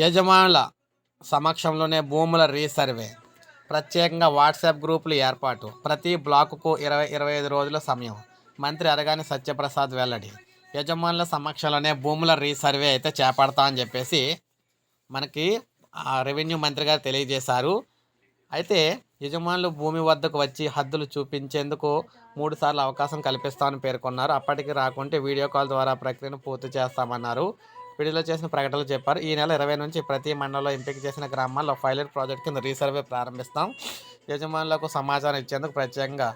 యజమానుల సమక్షంలోనే భూముల రీసర్వే. ప్రత్యేకంగా వాట్సాప్ గ్రూపులు ఏర్పాటు. ప్రతి బ్లాకుకు ఇరవై ఇరవై ఐదు రోజుల సమయం. మంత్రి అరగాని సత్యప్రసాద్ వెల్లడి. యజమానుల సమక్షంలోనే భూముల రీసర్వే అయితే చేపడతా అని చెప్పేసి మనకి రెవెన్యూ మంత్రి గారు తెలియజేశారు. అయితే యజమానులు భూమి వద్దకు వచ్చి హద్దులు చూపించేందుకు మూడు సార్లు అవకాశం కల్పిస్తామని పేర్కొన్నారు. అప్పటికి రాకుంటే వీడియో కాల్ ద్వారా ప్రక్రియను పూర్తి చేస్తామన్నారు. విడుదల చేసిన ప్రకటనలు చెప్పారు. ఈ నెల ఇరవై నుంచి ప్రతి మండలంలో ఎంపిక చేసిన గ్రామాల్లో పైలట్ ప్రాజెక్ట్ కింద రీసర్వే ప్రారంభిస్తాం. యజమానులకు సమాచారం ఇచ్చేందుకు ప్రత్యేకంగా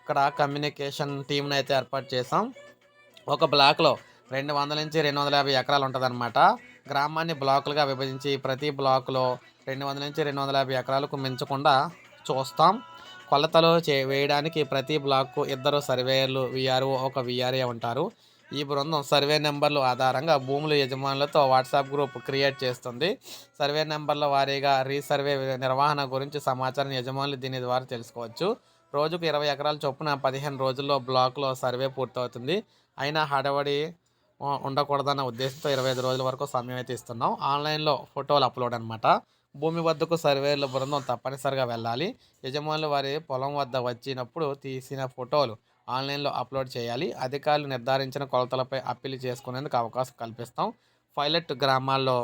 ఇక్కడ కమ్యూనికేషన్ టీంను అయితే ఏర్పాటు చేసాం ఒక బ్లాక్లో రెండు వందల నుంచి రెండు వందల యాభై ఎకరాలు ఉంటుందన్నమాట. గ్రామాన్ని బ్లాకులుగా విభజించి ప్రతి బ్లాకులో రెండు వందల నుంచి రెండు వందల యాభై ఎకరాలకు మించకుండా చూస్తాం. కొలతలు చే వేయడానికి ప్రతి బ్లాక్కు ఇద్దరు సర్వేయర్లు విఆర్ఓ ఒక విఆర్ఏ ఉంటారు. ఈ బృందం సర్వే నెంబర్లు ఆధారంగా భూముల యజమానులతో వాట్సాప్ గ్రూప్ క్రియేట్ చేస్తుంది. సర్వే నెంబర్ల వారీగా రీసర్వే నిర్వహణ గురించి సమాచారం యజమానులు దీని ద్వారా తెలుసుకోవచ్చు. రోజుకు ఇరవై ఎకరాల చొప్పున పదిహేను రోజుల్లో బ్లాక్లో సర్వే పూర్తవుతుంది. అయినా హడవడి ఉండకూడదన్న ఉద్దేశంతో ఇరవై ఐదు రోజుల వరకు సమయం అయితే ఇస్తున్నాం. ఆన్లైన్లో ఫోటోలు అప్లోడ్ అనమాట భూమి వద్దకు సర్వేల బృందం తప్పనిసరిగా వెళ్ళాలి. యజమానులు వారి పొలం వద్ద వచ్చినప్పుడు తీసిన ఫోటోలు ఆన్లైన్లో అప్లోడ్ చేయాలి. అధికారులు నిర్ధారించిన కొలతలపై అప్పీల్ చేసుకునేందుకు అవకాశం కల్పిస్తాం. పైలట్ గ్రామాల్లో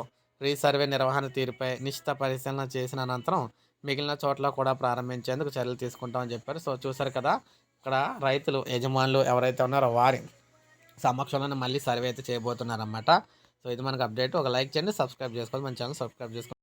రీసర్వే నిర్వహణ తీరుపై నిశ్చిత పరిశీలన చేసిన అనంతరం మిగిలిన చోట్ల కూడా ప్రారంభించేందుకు చర్యలు తీసుకుంటామని చెప్పారు. సో చూసారు కదా ఇక్కడ రైతులు యజమానులు ఎవరైతే ఉన్నారో వారి సమక్షంలోనే మళ్ళీ సర్వే అయితే చేయబోతున్నారన్నమాట. సో ఇది మనకు అప్డేట్. ఒక లైక్ చేయండి సబ్స్క్రైబ్ చేసుకోవాలి. మన ఛానల్ సబ్స్క్రైబ్ చేసుకోండి.